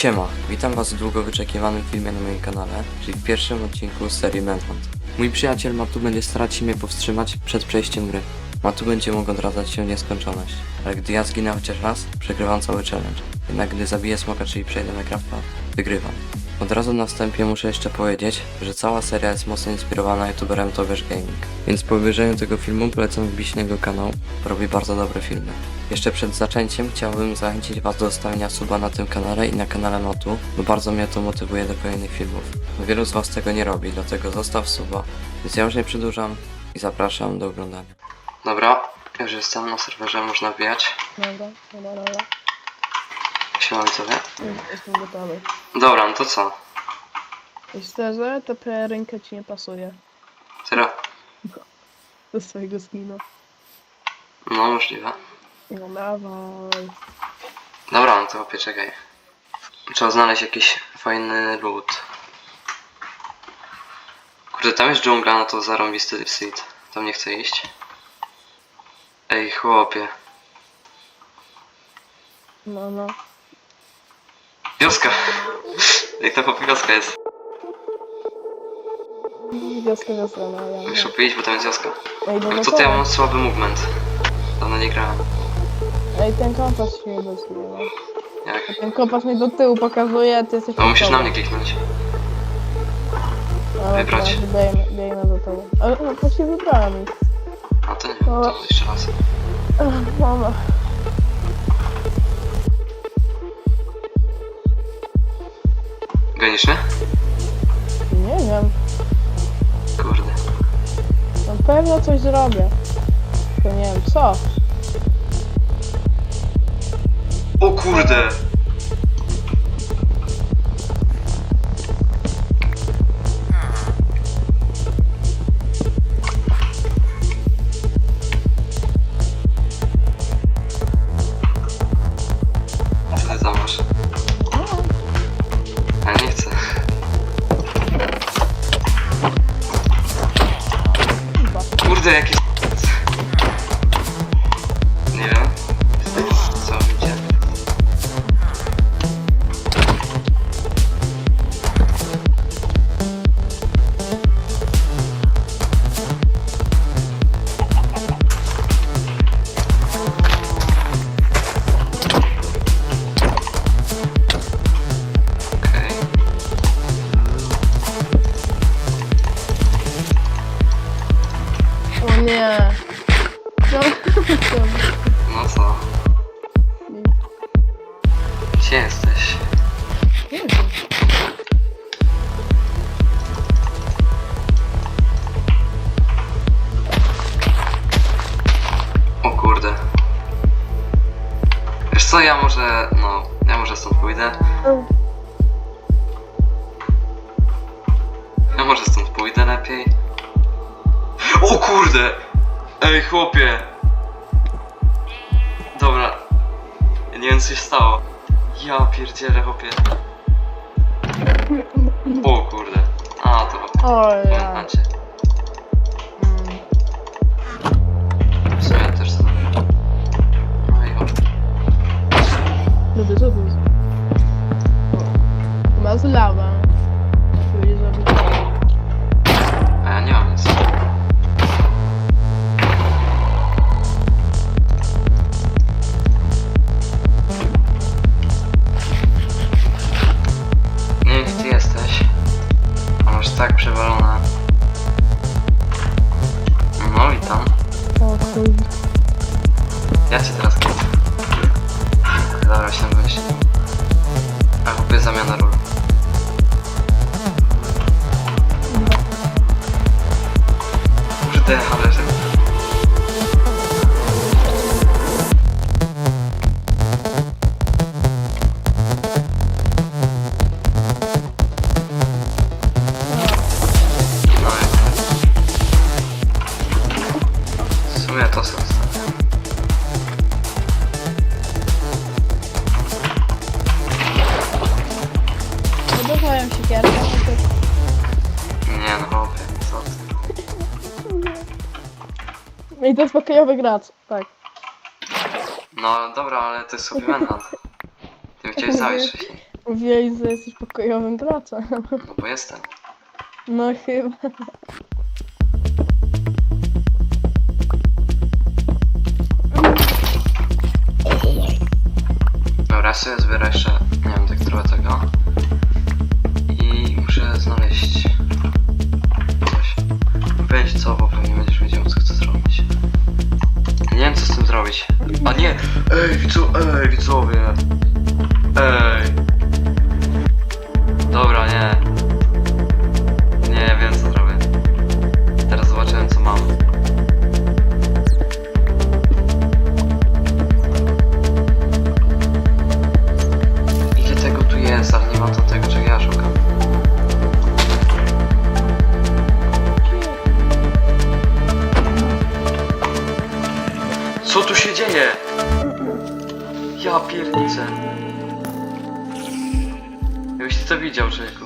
Siema, witam was w długo wyczekiwanym filmie na moim kanale, czyli w pierwszym odcinku serii Manhunt. Mój przyjaciel Matu będzie starać się mnie powstrzymać przed przejściem gry. Matu będzie mógł odradzać się w nieskończoność, ale gdy ja zginę chociaż raz, przegrywam cały challenge. Jednak gdy zabiję smoka, czyli przejdę na crafta, wygrywam. Od razu na wstępie muszę jeszcze powiedzieć, że cała seria jest mocno inspirowana youtuberem Tobiasz Gaming. Więc po obejrzeniu tego filmu polecam wbić na jego kanał, robi bardzo dobre filmy. Jeszcze przed zaczęciem chciałbym zachęcić Was do zostawienia suba na tym kanale i na kanale Motu, bo bardzo mnie to motywuje do kolejnych filmów. Wielu z Was tego nie robi, dlatego zostaw suba. Więc ja już nie przedłużam i zapraszam do oglądania. Dobra, już jestem na serwerze, można wbijać. Dobra, dobra, dobra. Siema widzowie. Już Jestem gotowy. Dobra, no to co? Szczerze, ta pelerynka ci nie pasuje Teraz? do swojego skina. No możliwe. No dawaj. Dobra, no to opie, czekaj. Trzeba znaleźć jakiś fajny loot. Kurde, tam jest dżungla, no to zarąbisty seed. Tam nie chcę iść. Ej, chłopie. No, no. Wioska! Jak to chłopie wioska jest? Wioska, wioska, no ja Muszę nie. powiedzieć, bo tam jest wioska. Ej, no no to, to ja mam słaby movement. Dawno nie grałem. Ej, ten kompas się nie dostuje, no. Jak? Ten kompas mnie do tyłu pokazuje, a ty jesteś No musisz na mnie kliknąć. Ale wybrać. Biegnę, biegnę do tyłu. Ale no, właśnie wybrałem ich. A to nie wiem, to jeszcze raz. Ach, Mama. Gonisz mnie? Nie wiem. Kurde. Na pewno coś zrobię. To nie wiem co. O kurde! Pójdę lepiej. O kurde! Ej, chłopie! Dobra. Ja nie wiem co się stało. Ja pierdzielę, chłopie. O kurde. A, to O ja. pamiętacie. W sumie też to. I o. Co to jest? O. Masz lawę. Ja cię teraz kiję. Dobra, wyjść. A kupię zamiana ról. Kurde, Pokojowy gracz. Tak. No dobra, ale to jest manhunt. Ty mnie chciałeś zabić wcześniej. Mówiłeś, że jesteś pokojowym graczem. No bo jestem. No chyba. Dobra, sobie zbiorę jeszcze, widzu, ej, widzowie! Ej! Dobra, nie. Nie wiem, co zrobię. Teraz zobaczyłem, co mam. Ile tego tu jest, ale nie ma to To widział, człowieku.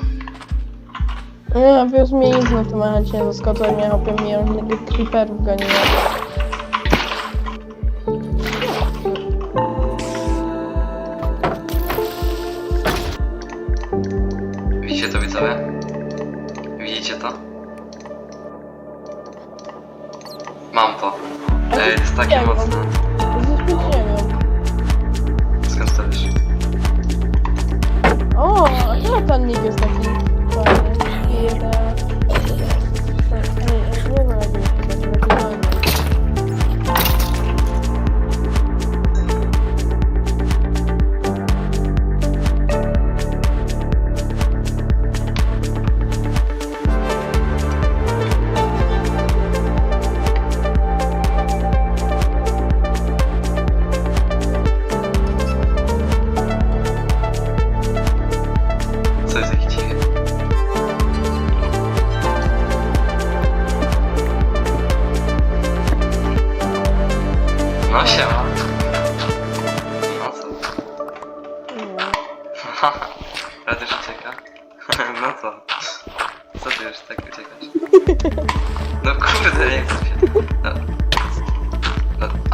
Nie, wiesz, mnie na tym momencie nie zaskoczyło, jak mnie hopie milion creeperów goniło.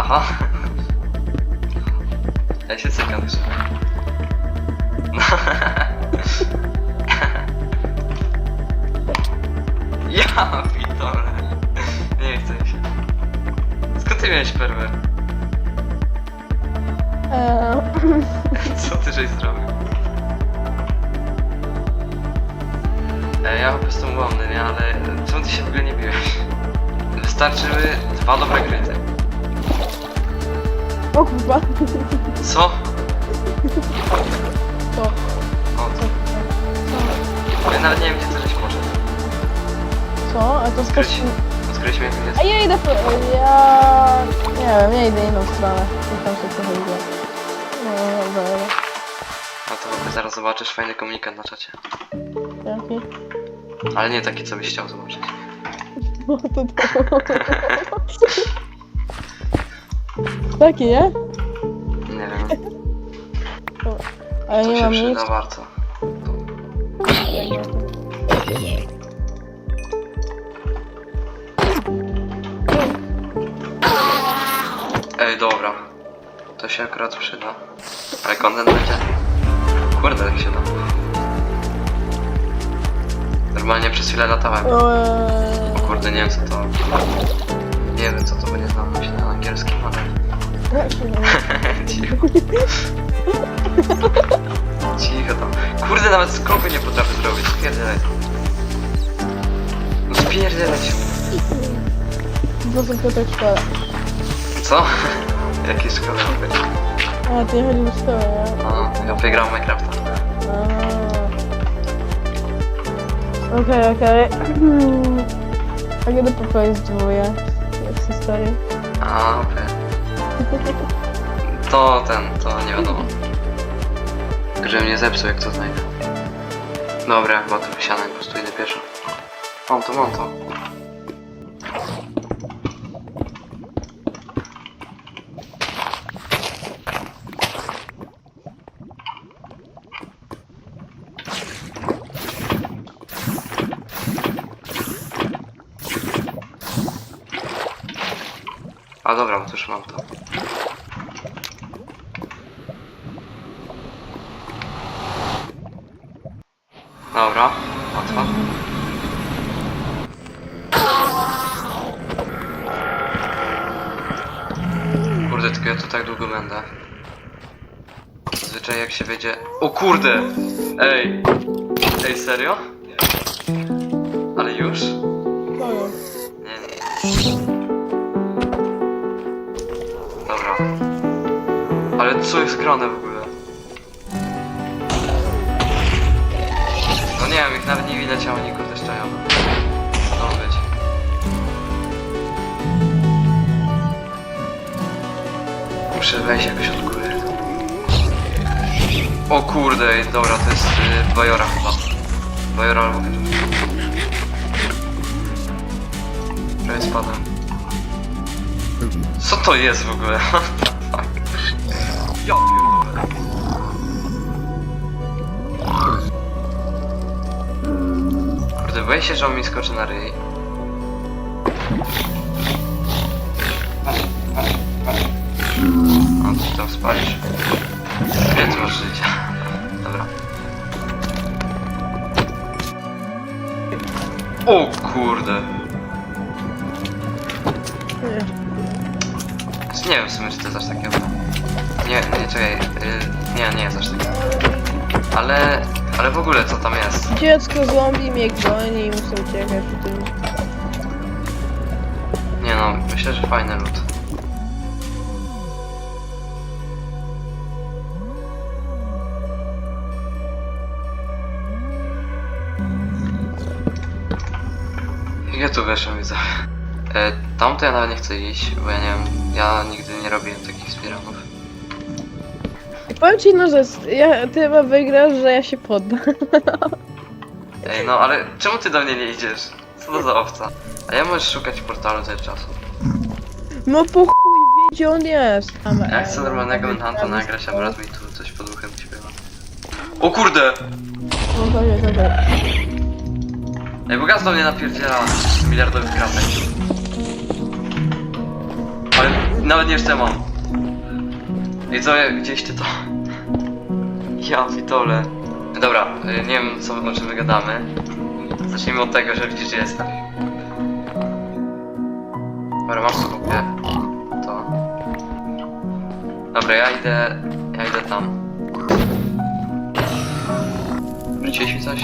Aha. Ja się cykam już. No. Ja pitole. Nie chcę się. Skąd ty miałeś perwę? Eee, Co ty żeś zrobił? E, ja po prostu łomny, nie? Ale czemu ty się w ogóle nie biłeś? Wystarczyły dwa dobre kryty. O kurwa. Co? To. O, to. Ja nawet nie wiem, gdzie ty żeś poszedł. Co? A to Skryć. skoczy... Odkryłeś mnie jak A ja idę po... Ja... Nie wiem, ja idę inną stronę. Nie tam się trochę idzie. No dobra, No to zaraz zobaczysz fajny komunikat na czacie. dzięki. Ale nie taki, co byś chciał zobaczyć. No to to... Taki, nie? Nie wiem. Ale To nie się mam nic. przyda bardzo. Ej, dobra. To się akurat przyda. Ale content będzie... Kurde, jak się da. Normalnie przez chwilę latałem. O Eee, kurde, nie wiem co to... Nie wiem co to będzie znam się na angielskim, ale... się? Cicho. Cicho tam. Kurde, nawet skoku nie potrafię zrobić. Spierdalaj. No spierdalaj się. Tak szkoda? Co? Jakie szkoda. A, ty chodzi do szkoły, nie? No, ja wygrałem Minecrafta. Okej, okej. A kiedy pokoju zdwoje? Jak historii? A, okej. To ten, to nie wiadomo. Żebym nie zepsuł jak to znajdę. Dobra, chyba tu wysiadam po prostu idę pieszo. Mam to, mam to. A dobra, bo to już mam to. Dobra, łatwo. Kurde, tylko ja tu tak długo będę. Zazwyczaj jak się wiedzie... O kurde! Ej! Ej, serio? Co jest grane w ogóle? No nie wiem, ich nawet nie widać, a oni kurde. Co ma być? Muszę wejść jakoś od góry. O kurde, dobra, to jest y, Bajora chyba. Bajora albo Prawie spadłem. Co to jest w ogóle? Kurde, boję się, że on mi skoczy na ryj. A ty tam spalisz? Ty masz życia? Dobra. O kurde. Nie. Wiem w sumie, czy to jest aż takie. Nie, nie, czekaj. y, nie, nie jest aż takie Ale, ale w ogóle co tam jest? Dziecko zombie mnie goni i muszę uciekać przy tym. Nie no, myślę, że fajny lód. Ja tu weszłem widzę. E, tam to ja nawet nie chcę iść, bo ja nie wiem, ja nigdy nie robiłem takich speedrunów. Powiem ci jedną rzecz, ja, ty chyba wygrasz, że ja się poddam. Ej, no ale czemu ty do mnie nie idziesz? Co to za owca? A ja możesz szukać portalu cały czasu. No po chuj wie gdzie on jest. Ja chcę normalnego Manhunta nagrać, a brat mi tu coś pod uchem śpiewa. O kurde! No to nie, to tak. Ej, bo gaz do mnie napierdziela miliardowy kratek. Ale nawet nie jeszcze mam. Co, gdzieś ty to... Ja pitole. Dobra, y, nie wiem co, o czym wygadamy. Zacznijmy od tego, że widzisz, gdzie jestem. Dobra, masz sobie to. Dobra, ja idę... ja idę tam. Wróciłeś mi coś?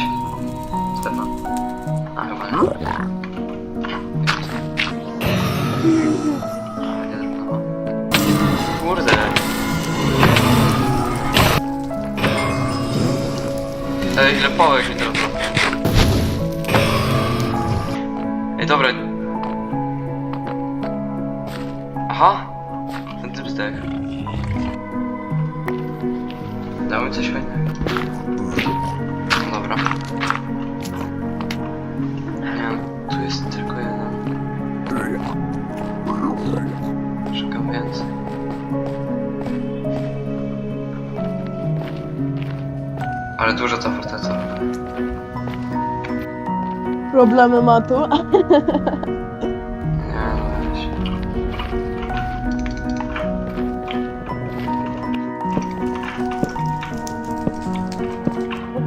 Stefan. A chyba nie. Drgnęło. Kurde. Ej, ile pałek mi teraz zrobię. Ej, dobra. Aha. Ten typ zdech. Dał mi coś fajnego. Ale dużo ta forteca. Problemy ma tu. Nie, no weź.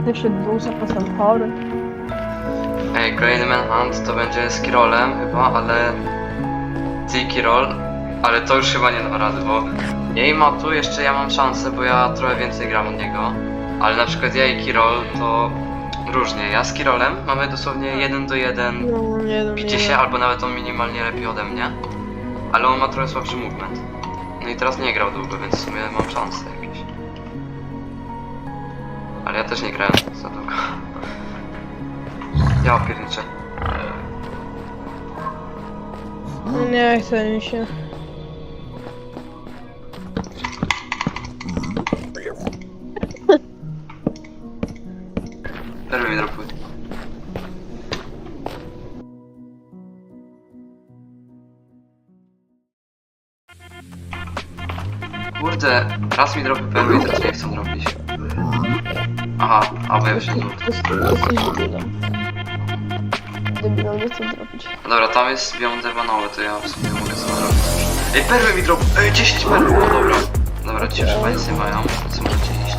Ty się dusza, posem chory. Ej, kolejny Manhunt to będzie z Kirolem chyba, ale... Ty Kirol, ale to już chyba nie da rady, bo... Ja i Matu jeszcze ja mam szansę, bo ja trochę więcej gram od niego. Ale na przykład ja i Kirol to... Różnie, ja z Kirolem mamy dosłownie 1 do 1 No nie, no Bicie nie. się, albo nawet on minimalnie lepiej ode mnie. Ale on ma trochę słabszy movement. No i teraz nie grał długo, więc w sumie mam szanse jakieś. Ale ja też nie grałem za długo. Ja pierniczę. Nie chce mi się. Kurde, raz mi dropy perły i teraz nie chcą dropić. Aha, a bo ja złoty. Jesteś debilem. Debilem, nie chcę zrobić. No Dobra, tam jest biom dewanowy, to ja w sumie mogę sobie zrobić. Ej, perły mi drop! Ej, 10 perł! No dobra. Dobra, ci już chyba nic nie mają, co możecie iść.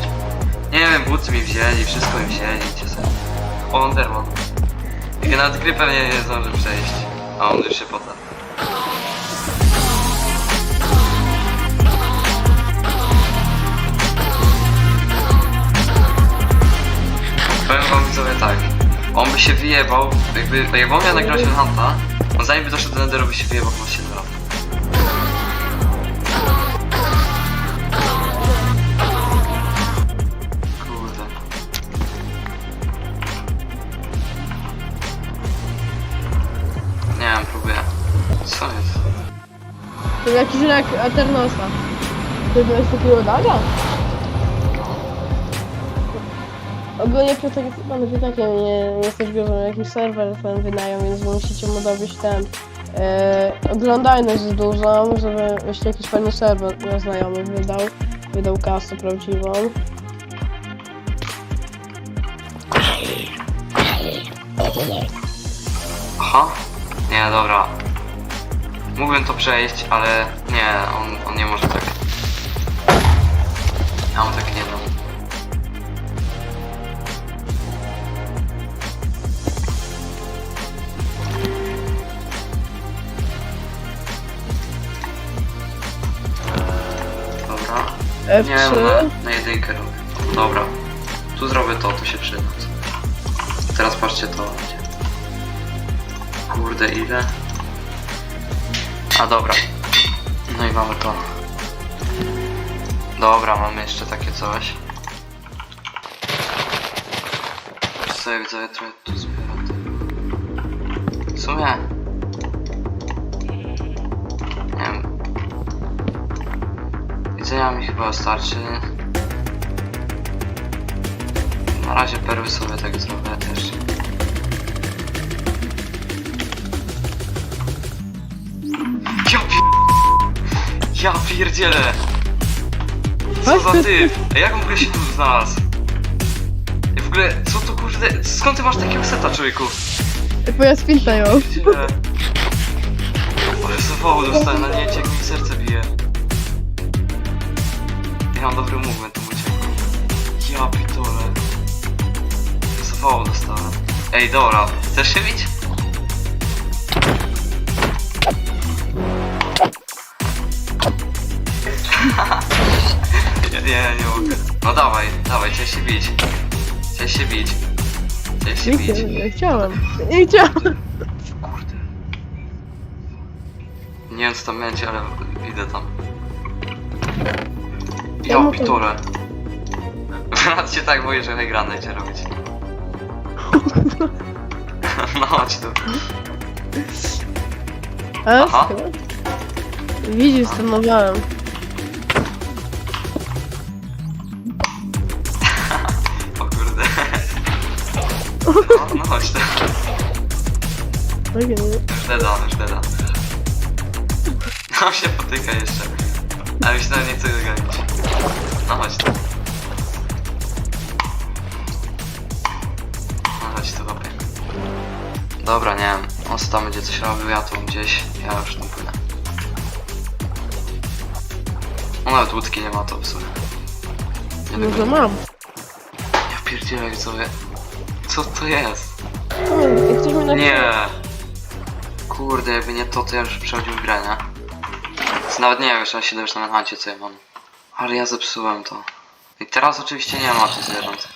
Nie wiem, buty mi wzięli, wszystko mi wzięli, idźcie sobie. O, Enderman. Ja nawet gry pewnie nie zdąży przejść. A on już się poda. Powiem widzowie tak. On by się wyjebał, jakby, jakby on miał nagrać Hunta, on zanim by doszedł do Enderu by się wyjebał chyba 7 lat. Kurde. Nie wiem, próbuję. Co jest? To jakiś rak Eternosa. Ty miałeś takiego daga? Ogólnie Piotrek, mamy Piotrkiem, nie jesteś gorzej, jakiś serwer ten wynają, więc musicie mu dobić ten e, oglądalność dużą, żeby jeszcze jakiś fajny serwer na znajomy wydał, wydał kasę prawdziwą. Aha. Nie, dobra. Mógłbym to przejść, ale nie, on, on nie może tak. Ja mu tak nie dam. Dobra. Nie, F3. na, na jedynkę robię. Dobra. Tu zrobię to, to się przyda. Teraz patrzcie to. Kurde, ile? A dobra. No i mamy to. Dobra, mamy jeszcze takie coś. Co jak widzę, tu zbieram. W sumie... Jedzenia mi chyba starczy. Na razie perły sobie tak zrobię też. Ja pier... Ja pierdzielę! Co za? Ej, Jak w ogóle się tu znalazł? W ogóle, co to kurde... Skąd ty masz takiego seta, człowieku? Pojazd Pinta ją. Pierdzielę. Ale zawołu dostałem na nie jak mi serce bije. Ja mam dobry movement, to uciekł. Ja pitole. Zawołu dostałem. Ej, dobra, chcesz się bić? nie, nie, nie mogę. No dawaj, dawaj, chcesz się bić. Chcesz się bić. Chcesz się Nie, bić. nie, nie chciałem. Nie chciałem. Kurde. Nie wiem co tam będzie, ale idę tam. Ja Ja mu to- pitole. Brat się tak boję, że wygrane idzie robić. No chodź tu. A, Aha. chyba. Widzisz, stanowałem. O kurde. No, no chodź tu. Już deda, już deda. No się potyka jeszcze. A nawet nie chce gonić. No chodź tu. No chodź tu chłopie. Dobra, nie wiem. On co tam będzie coś robił, ja tu gdzieś. Ja już tam płynę. On nawet łódki nie ma to w sumie. Nie Może tego- mam. Ja pierdzielę sobie. Co to jest? O, Jak ktoś mi napisał. Nie. Kurde, jakby nie to, to ja już przechodził w grę, nie? Nawet nie wiem, jeszcze na 7 już na Manhuncie co ja mam. Ale ja zepsułem to. I teraz oczywiście nie ma tych zwierząt.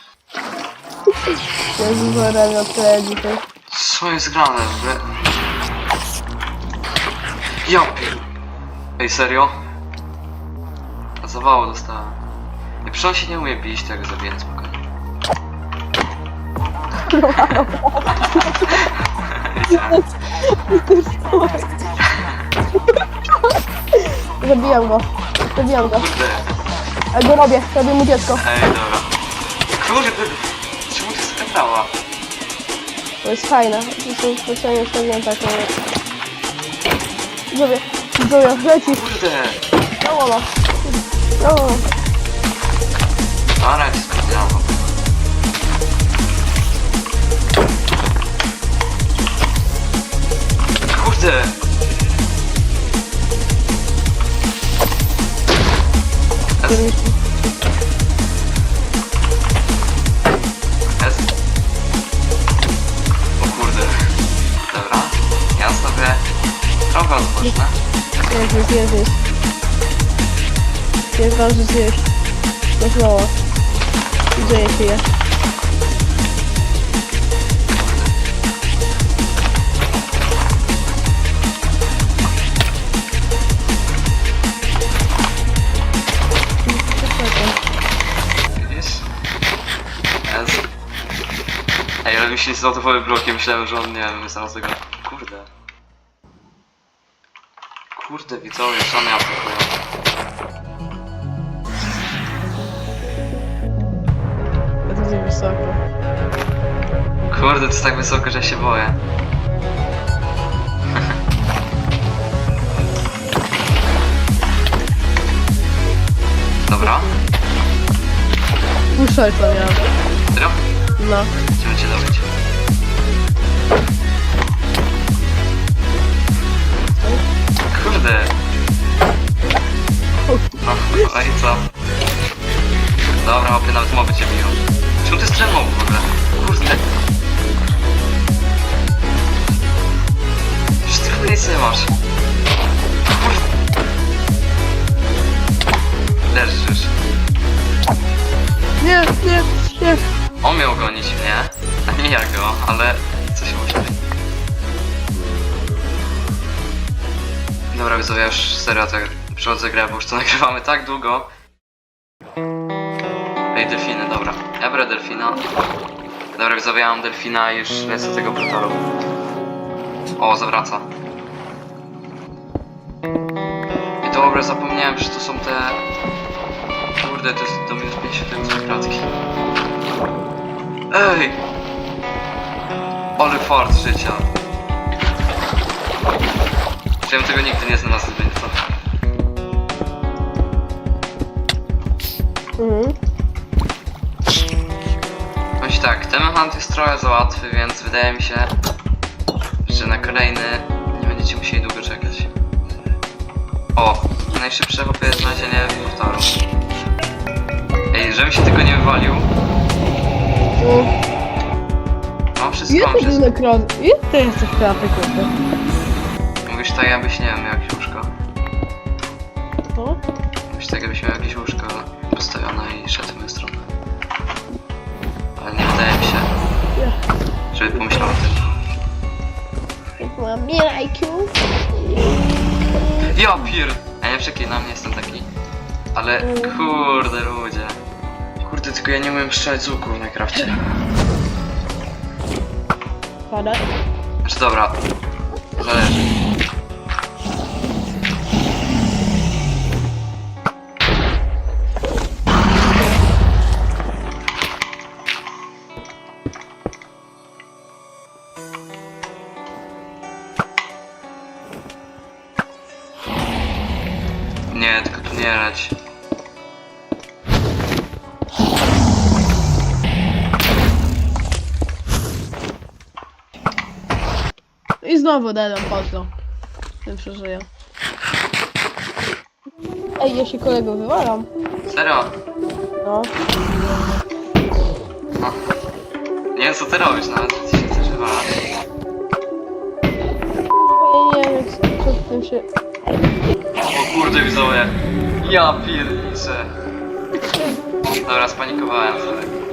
Jezu, zarabia tyle dzisiaj. Co jest grane w ogóle? Ja pier... Ej, serio? Zawało dostałem. I on się nie umie bić, tak zabiję spokojnie. Zabijam go. Zabijam go. Kurde. A go robię. Robię mu dziecko. Ej, dobra. Kurde, czemu to jest taka brała? To jest fajne. To są specjalnie ustawione taką... Zrobię. Zrobię. Leci. Kurde. No, no. No, no. Ale Zjeść. To znowu. Gdzie je. Ej, ale mi się myślałem, że on, nie wiem, jest tego... Kurde. Kurde, widzowie, co atakują? To jest wysoko. Kurde, to jest tak wysoko, że się boję. Dobra, Puszczaj to miałem. serio? No. Chcemy cię dobyć. Kurde. No, no i co? Dobra, hopie, nawet moby cię biją. To jest mobów w ogóle? Kurde. Tylko nic nie masz. Kurde. Leżysz. Nie, nie, nie. On miał gonić mnie, a nie ja go, ale co się może Dobra, widzowie, ja już serio tak przechodzę grę, bo już to nagrywamy tak długo. Dobra. Delfina. Dobra, widzowie, ja mam delfina i już lecę do tego portalu. O, zawraca. I ogóle zapomniałem, że to są te... Kurde, to jest do minus 50 kratki. Ej! Ale fart życia. Bym tego nigdy nie znalazł, nie to. Mhm. Tak, ten hunt jest trochę za łatwy, więc wydaje mi się, że na kolejny nie będziecie musieli długo czekać. O! Najszybsze chłopie znalezienie portalu. Ej, żebym się tylko nie wywalił. No. Mam wszystko, Ile mam to jest wszystko. ekran? Ile to jest tych kratek, kurde? Mówisz tak, jakbyś nie miał jakieś łóżko. Co? Mówisz tak, jakbyś miał jakieś łóżko postawione i szedł w moją stronę. Nie wydaje mi się, żeby pomyślał o tym. Jak mam nie IQ? Ja pier... Ja nie przeklinam, nie jestem taki. Ale kurde ludzie. Kurde, tylko ja nie umiem strzelać z łuku w Minecrafcie. Pada? Znaczy dobra. Zależy. Leć. I znowu dedam pozdro. Nie przeżyję. Ej, ja się kolego wywalam. Serio? No. No. Nie wiem co ty robisz nawet, ty się chcesz wywalać. Nie wiem, co- co w tym się... O kurde widzowie. Ja pierniczę. Dobra, spanikowałem sobie.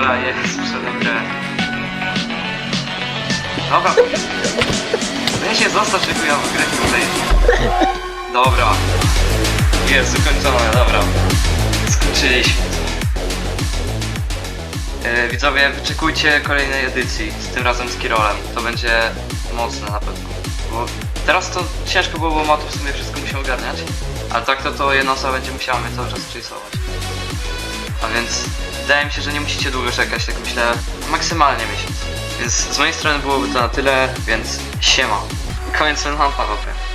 Dobra, jest, przyszedłem grę. Dobra. Weź się zostaw, tylko ja w grę tutaj. Dobra. Jest, ukończone, dobra. Skończyliśmy. E, widzowie, wyczekujcie kolejnej edycji, z tym razem z Kirolem. To będzie mocne na pewno. Bo teraz to ciężko było, bo Matu w sumie wszystko musiał ogarniać. Ale tak to to jedna osoba będzie musiała mnie cały czas chase'ować. A więc wydaje mi się, że nie musicie długo czekać, tak myślę maksymalnie miesiąc. Więc z mojej strony byłoby to na tyle, więc siema. Koniec Manhunta, chłopie.